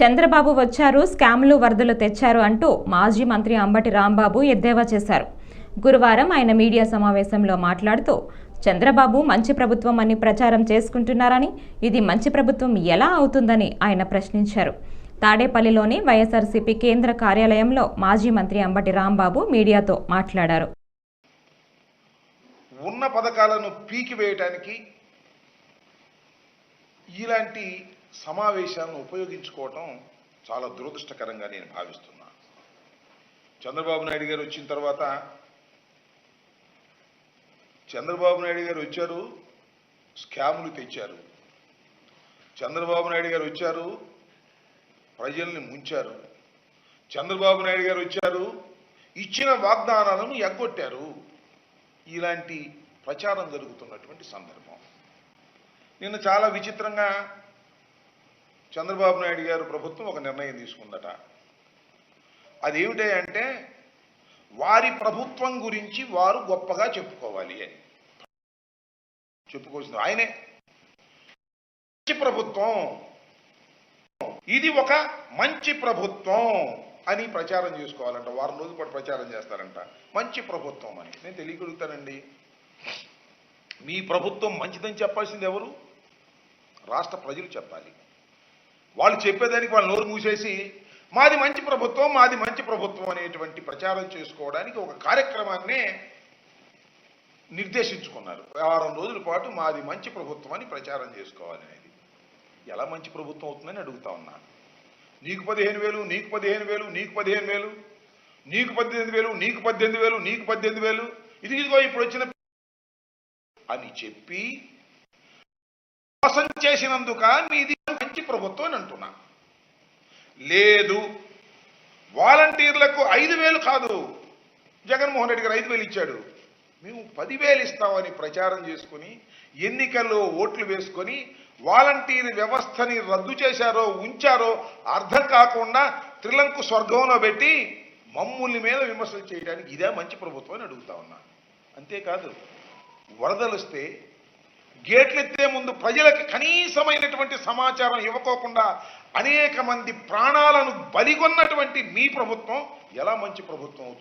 చంద్రబాబు వచ్చారు స్కామ్లు వరదలు తెచ్చారు అంటూ మాజీ మంత్రి అంబటి రాంబాబు ఎద్దేవా చేశారు. గురువారం ఆయన మీడియా సమావేశంలో మాట్లాడుతూ చంద్రబాబు మంచి ప్రభుత్వం అని ప్రచారం చేసుకుంటున్నారని ఇది మంచి ప్రభుత్వం ఎలా అవుతుందని ఆయన ప్రశ్నించారు. తాడేపల్లిలోని వైఎస్ఆర్సీపీ కేంద్ర కార్యాలయంలో మాజీ మంత్రి అంబటి రాంబాబు మీడియాతో మాట్లాడారు. ఉన్న పథకాలను పీకివేయటానికి ఇలాంటి సమావేశాలను ఉపయోగించుకోవటం చాలా దురదృష్టకరంగా నేను భావిస్తున్నా. చంద్రబాబు నాయుడు గారు వచ్చిన తర్వాత చంద్రబాబు నాయుడు గారు వచ్చారు స్కాములు తెచ్చారు. చంద్రబాబు నాయుడు గారు వచ్చారు ప్రజల్ని ముంచారు. చంద్రబాబు నాయుడు గారు వచ్చారు ఇచ్చిన వాగ్దానాలను ఎగ్గొట్టారు. ఇలాంటి ప్రచారం జరుగుతున్నటువంటి సందర్భం. నిన్న చాలా విచిత్రంగా చంద్రబాబు నాయుడు గారు ప్రభుత్వం ఒక నిర్ణయం తీసుకుందట. అదేమిటి అంటే వారి ప్రభుత్వం గురించి వారు గొప్పగా చెప్పుకోవాలి అని. చెప్పుకోవాల్సింది ఆయనే. మంచి ప్రభుత్వం. ఇది ఒక మంచి ప్రభుత్వం అని ప్రచారం చేసుకోవాలంట. వారం రోజుల పాటు ప్రచారం చేస్తారంట. మంచి ప్రభుత్వం అని. నేను తెలియగలుగుతానండి. మీ ప్రభుత్వం మంచిదని చెప్పాల్సింది ఎవరు? రాష్ట్ర ప్రజలు చెప్పాలి. వాళ్ళు చెప్పేదానికి వాళ్ళు నోరు మూసేసి మాది మంచి ప్రభుత్వం మాది మంచి ప్రభుత్వం అనేటువంటి ప్రచారం చేసుకోవడానికి ఒక కార్యక్రమాన్ని నిర్దేశించుకున్నారు. వారం రోజుల పాటు మాది మంచి ప్రభుత్వం అని ప్రచారం చేసుకోవాలి అనేది. ఎలా మంచి ప్రభుత్వం అవుతుందని అడుగుతా ఉన్నాను నీకు పదిహేను వేలు నీకు పదిహేను వేలు నీకు పదిహేను వేలు నీకు పద్దెనిమిది వేలు నీకు పద్దెనిమిది వేలు నీకు పద్దెనిమిది వేలు ఇది ఇదిగో ఇప్పుడు వచ్చిన అని చెప్పి మోసం చేసినందుక మీది మంచి ప్రభుత్వం అని అంటున్నా. లేదు వాలంటీర్లకు ఐదు వేలు కాదు. జగన్మోహన్ రెడ్డి గారు ఐదు వేలు ఇచ్చాడు. మేము పదివేలు ఇస్తామని ప్రచారం చేసుకుని ఎన్నికల్లో ఓట్లు వేసుకొని వాలంటీర్ వ్యవస్థని రద్దు చేశారో ఉంచారో అర్థం కాకుండా త్రిలంకు స్వర్గంలో పెట్టి మమ్ముల్ని మీద విమర్శలు చేయడానికి ఇదే మంచి ప్రభుత్వం అని అడుగుతా ఉన్నా. అంతేకాదు వరదలు వస్తే గేట్లు ఎత్తే ముందు ప్రజలకు కనీసమైనటువంటి సమాచారం ఇవ్వకోకుండా అనేక మంది ప్రాణాలను బలిగొన్నటువంటి మీ ప్రభుత్వం ఎలా మంచి ప్రభుత్వం అవుతుంది?